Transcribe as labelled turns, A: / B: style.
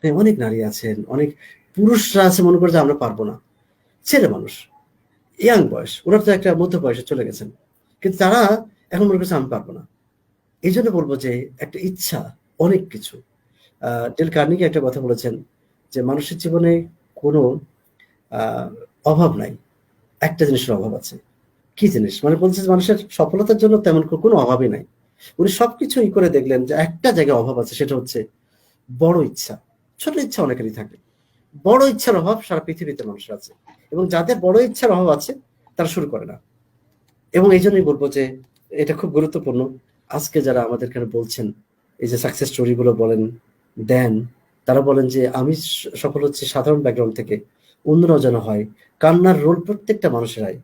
A: তাই অনেক নারী আছেন, অনেক পুরুষরা আছে, মনে করে যে আমরা পারব না। ছেলে মানুষ ইয়াং বয়স ওরা তো একটা মধ্য বয়সে চলে গেছেন, কিন্তু তারা এখন মনে করছে, আমি পারব না। এই জন্য বলব যে একটা ইচ্ছা, অনেক কিছু। ডেল কার্নিকে একটা কথা বলেছেন যে মানুষের জীবনে কোনো অভাব নাই। একটা জিনিসের অভাব আছে। কি জিনিস? মানে বলছে মানুষের সফলতার জন্য তেমন কোনো অভাবই নাই। উনি সবকিছু ই করে দেখলেন যে একটা জায়গায় অভাব আছে, সেটা হচ্ছে বড় ইচ্ছা। ছোট ইচ্ছা অনেকেরই থাকে। বড় ইচ্ছার অভাব সারা পৃথিবীতে মানুষের আছে এবং যাদের বড় ইচ্ছার অভাব আছে, তারা শুরু করে না। এবং এই জন্যই বলব যে, এটা খুব গুরুত্বপূর্ণ। আজকে যারা আমাদের এখানে বলছেন, এই যে সাকসেস স্টোরি গুলো বলেন, দেন, তারা বলেন যে, আমি সফল হচ্ছে সাধারণ ব্যাকগ্রাউন্ড থেকে। অন্যরাও যেন হয়। কান্নার রোল প্রত্যেকটা মানুষেরাই